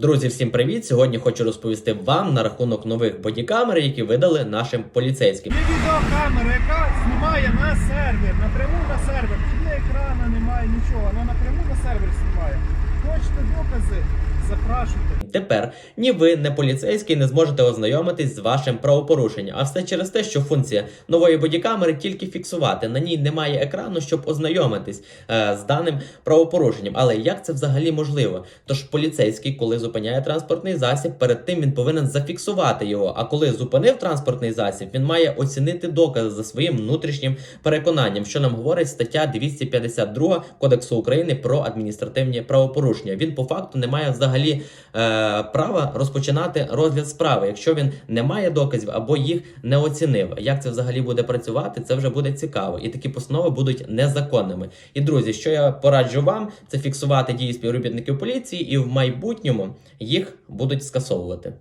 Друзі, всім привіт! Сьогодні хочу розповісти вам на рахунок нових бодікамер, які видали нашим поліцейським. Є відеокамера, яка знімає на сервер, напряму на сервер. Тут не екрана немає, нічого, вона напряму на сервер знімає. Хочете докази? Запрашуйте. Тепер ні ви, не поліцейський, не зможете ознайомитись з вашим правопорушенням. А все через те, що функція нової бодікамери тільки фіксувати. На ній немає екрану, щоб ознайомитись е, з даним правопорушенням. Але як це взагалі можливо? Тож поліцейський, коли зупиняє транспортний засіб, перед тим він повинен зафіксувати його. А коли зупинив транспортний засіб, він має оцінити докази за своїм внутрішнім переконанням, що нам говорить стаття 252 Кодексу України про адміністративні правопорушення. Він по факту не має взагалі е, права розпочинати розгляд справи, якщо він не має доказів або їх не оцінив. Як це взагалі буде працювати? Це вже буде цікаво, і такі постанови будуть незаконними. І друзі, що я пораджу вам, це фіксувати дії співробітників поліції, і в майбутньому їх будуть скасовувати.